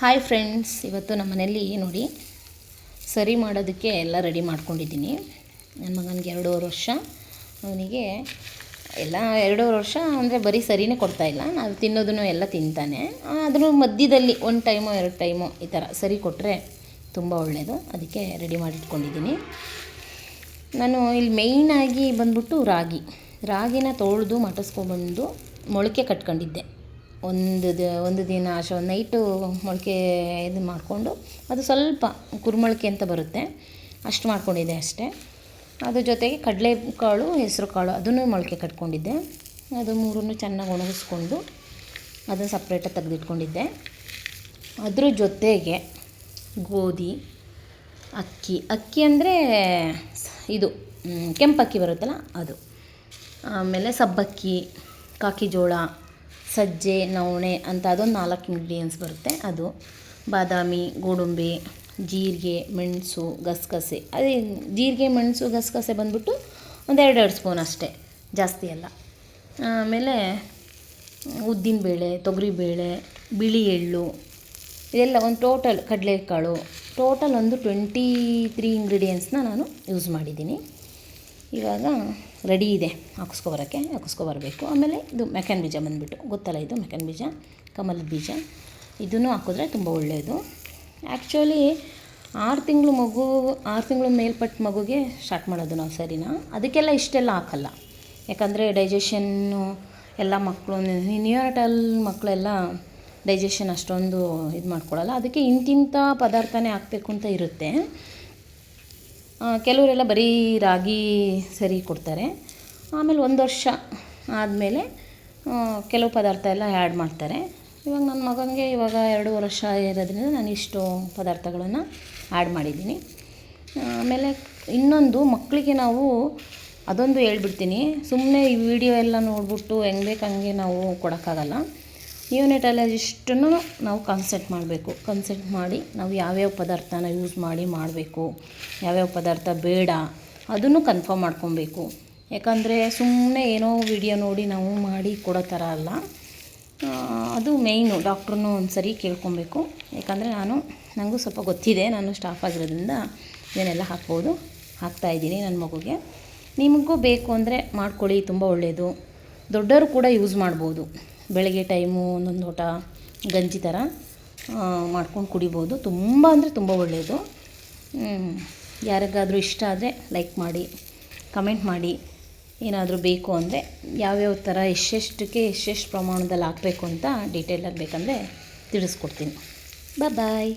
Hi friends ಇವತ್ತು ನಮ್ಮ ಮನೆಯಲ್ಲಿ ನೋಡಿ ಸರಿ ಮಾಡೋದಕ್ಕೆ ಎಲ್ಲ ರೆಡಿ ಮಾಡ್ಕೊಂಡಿದ್ದೀನಿ. ನನ್ನ ಮಗನಿಗೆ ಎರಡೂವರೆ ವರ್ಷ. ಅವನಿಗೆ ಎಲ್ಲ ಎರಡೂವರೆ ವರ್ಷ ಅಂದರೆ ಬರೀ ಸರಿನೇ ಕೊಡ್ತಾಯಿಲ್ಲ ನಾವು ತಿನ್ನೋದನ್ನು ಎಲ್ಲ ತಿಂತಾನೆ. ಆದರೂ ಮಧ್ಯದಲ್ಲಿ ಒಂದು ಟೈಮು ಎರಡು ಟೈಮು ಈ ಥರ ಸರಿ ಕೊಟ್ಟರೆ ತುಂಬ ಒಳ್ಳೆಯದು ಅದಕ್ಕೆ ರೆಡಿ ಮಾಡಿಟ್ಕೊಂಡಿದ್ದೀನಿ. ನಾನು ಇಲ್ಲಿ ಮೇಯ್ನಾಗಿ ಬಂದ್ಬಿಟ್ಟು ರಾಗಿ. ರಾಗಿನ ತೊಳೆದು ಮಟಸ್ಕೊಬಂದು ಮೊಳಕೆ ಕಟ್ಕೊಂಡಿದ್ದೆ. ಒಂದು ದ, ಒಂದು ದಿನ ಒಂದು ನೈಟು ಮೊಳಕೆ ಇದು ಮಾಡಿಕೊಂಡು, ಅದು ಸ್ವಲ್ಪ ಕುರುಮೊಳಕೆ ಅಂತ ಬರುತ್ತೆ. ಅಷ್ಟು ಮಾಡ್ಕೊಂಡಿದ್ದೆ ಅಷ್ಟೇ. ಅದ್ರ ಜೊತೆಗೆ ಕಡಲೆ ಕಾಳು ಹೆಸರು ಕಾಳು ಅದನ್ನು ಮೊಳಕೆ ಕಟ್ಕೊಂಡಿದ್ದೆ. ಅದು ಮೂರನ್ನು ಚೆನ್ನಾಗಿ ಒಣಗಿಸ್ಕೊಂಡು ಅದನ್ನು ಸಪ್ರೇಟಾಗಿ ತೆಗೆದಿಟ್ಕೊಂಡಿದ್ದೆ. ಅದ್ರ ಜೊತೆಗೆ ಗೋಧಿ, ಅಕ್ಕಿ ಅಕ್ಕಿ ಅಂದರೆ ಇದು ಕೆಂಪಕ್ಕಿ ಬರುತ್ತಲ್ಲ ಅದು. ಆಮೇಲೆ ಸಬ್ಬಕ್ಕಿ, ಕಾಕಿ ಜೋಳ ಸಜ್ಜೆ, ನವಣೆ ಅಂತ ಅದೊಂದು ನಾಲ್ಕು ಇಂಗ್ರೀಡಿಯೆಂಟ್ಸ್ ಬರುತ್ತೆ. ಅದು ಬಾದಾಮಿ, ಗೋಡಂಬಿ, ಜೀರಿಗೆ, ಮೆಣಸು, ಗಸಗಸೆ. ಅದೇ ಜೀರಿಗೆ, ಮೆಣಸು, ಗಸಗಸೆ ಬಂದ್ಬಿಟ್ಟು ಒಂದು ಎರಡೆರಡು ಸ್ಪೂನ್ ಅಷ್ಟೇ. ಜಾಸ್ತಿ ಅಲ್ಲ. ಆಮೇಲೆ ಉದ್ದಿನಬೇಳೆ ತೊಗರಿಬೇಳೆ ಬಿಳಿ ಎಳ್ಳು, ಇದೆಲ್ಲ ಒಂದು ಟೋಟಲ್ ಕಡಲೆಕಾಳು. ಟೋಟಲ್ ಒಂದು ಟ್ವೆಂಟಿ ತ್ರೀ ಇಂಗ್ರೀಡಿಯೆಂಟ್ಸ್ನ ನಾನು ಯೂಸ್ ಮಾಡಿದ್ದೀನಿ. ಇವಾಗ ರೆಡಿ ಇದೆ. ಹಾಕಿಸ್ಕೊಬರೋಕ್ಕೆ ಹಾಕಿಸ್ಕೊಬರಬೇಕು ಆಮೇಲೆ ಇದು ಮೆಕ್ಯಾನ್ ಬೀಜ ಬಂದುಬಿಟ್ಟು, ಗೊತ್ತಲ್ಲ ಇದು ಮೆಕ್ಯಾನ್ ಬೀಜ ಕಮಲದ ಬೀಜ. ಇದನ್ನು ಹಾಕಿದ್ರೆ ತುಂಬ ಒಳ್ಳೆಯದು ಆ್ಯಕ್ಚುಲಿ ಆರು ತಿಂಗಳು ಮಗು, ಆರು ತಿಂಗಳು ಮೇಲ್ಪಟ್ಟ ಮಗುಗೆ ಸ್ಟಾರ್ಟ್ ಮಾಡೋದು ನಾವು ಸರಿನಾ? ಅದಕ್ಕೆಲ್ಲ ಇಷ್ಟೆಲ್ಲ ಹಾಕಲ್ಲ. ಯಾಕಂದರೆ ಡೈಜೆಷನ್ನು ಎಲ್ಲ ಮಕ್ಕಳು ನಿಯೋಟಲ್ ಮಕ್ಕಳೆಲ್ಲ ಡೈಜೆಷನ್ ಅಷ್ಟೊಂದು ಇದು ಮಾಡ್ಕೊಳ್ಳಲ್ಲ ಅದಕ್ಕೆ ಇಂತಿಂಥ ಪದಾರ್ಥನೇ ಹಾಕಬೇಕು ಅಂತ ಇರುತ್ತೆ. ಕೆಲವರೆಲ್ಲ ಬರೀ ರಾಗಿ ಸರಿ ಕೊಡ್ತಾರೆ. ಆಮೇಲೆ ಒಂದು ವರ್ಷ ಆದಮೇಲೆ ಕೆಲವು ಪದಾರ್ಥ ಎಲ್ಲ ಆ್ಯಡ್ ಮಾಡ್ತಾರೆ. ಇವಾಗ ನನ್ನ ಮಗನಿಗೆ ಇವಾಗ ಎರಡು ವರ್ಷ ಇರೋದ್ರಿಂದ ನಾನು ಇಷ್ಟು ಪದಾರ್ಥಗಳನ್ನು ಆ್ಯಡ್ ಮಾಡಿದ್ದೀನಿ. ಆಮೇಲೆ ಇನ್ನೊಂದು ಮಕ್ಕಳಿಗೆ ನಾವು ಅದೊಂದು ಹೇಳ್ಬಿಡ್ತೀನಿ. ಸುಮ್ಮನೆ ಈ ವಿಡಿಯೋ ಎಲ್ಲ ನೋಡಿಬಿಟ್ಟು ಹೆಂಗೆ ಬೇಕು ಹಂಗೆ ನಾವು ಕೊಡೋಕ್ಕಾಗಲ್ಲ. ನ್ಯೂನೆಟಾಲಜಿಸ್ಟನ್ನು ನಾವು ಕನ್ಸೆಂಟ್ ಮಾಡಬೇಕು. ಕನ್ಸೆಂಟ್ ಮಾಡಿ ನಾವು ಯಾವ್ಯಾವ ಪದಾರ್ಥನ ಯೂಸ್ ಮಾಡಿ ಮಾಡಬೇಕು. ಯಾವ್ಯಾವ ಪದಾರ್ಥ ಬೇಡ ಅದನ್ನು ಕನ್ಫರ್ಮ್ ಮಾಡ್ಕೊಬೇಕು. ಯಾಕಂದರೆ ಸುಮ್ಮನೆ ಏನೋ ವಿಡಿಯೋ ನೋಡಿ ನಾವು ಮಾಡಿ ಕೊಡೋ ಥರ ಅಲ್ಲ. ಅದು ಮೇಯ್ನು ಡಾಕ್ಟ್ರನ್ನೂ ಒಂದು ಸರಿ ಕೇಳ್ಕೊಬೇಕು. ಯಾಕಂದರೆ ನಾನು ನನಗೂ ಸ್ವಲ್ಪ ಗೊತ್ತಿದೆ. ನಾನು ಸ್ಟಾಫ್ ಆಗಿರೋದ್ರಿಂದ ಇದನ್ನೆಲ್ಲ ಹಾಕ್ಬೋದು. ಹಾಕ್ತಾಯಿದ್ದೀನಿ ನನ್ನ ಮಗುಗೆ. ನಿಮಗೂ ಬೇಕು ಅಂದರೆ ಮಾಡ್ಕೊಳ್ಳಿ, ತುಂಬ ಒಳ್ಳೆಯದು ದೊಡ್ಡವರು ಕೂಡ ಯೂಸ್ ಮಾಡ್ಬೋದು. ಬೆಳಗ್ಗೆ ಟೈಮು ಒಂದೊಂದು ಲೋಟ ಗಂಜಿ ಥರ ಮಾಡ್ಕೊಂಡು ಕುಡಿಬೋದು. ತುಂಬ ಅಂದರೆ ತುಂಬ ಒಳ್ಳೆಯದು ಯಾರಿಗಾದರೂ ಇಷ್ಟ ಆದರೆ ಲೈಕ್ ಮಾಡಿ ಕಮೆಂಟ್ ಮಾಡಿ, ಏನಾದರೂ ಬೇಕು ಅಂದರೆ ಯಾವ್ಯಾವ ಥರ ಎಷ್ಟೆಷ್ಟಕ್ಕೆ ಎಷ್ಟೆಷ್ಟು ಪ್ರಮಾಣದಲ್ಲಿ ಹಾಕಬೇಕು ಅಂತ ಡೀಟೇಲಾಗಿ ಬೇಕಂದರೆ ತಿಳಿಸ್ಕೊಡ್ತೀನಿ. ಬಾಯ್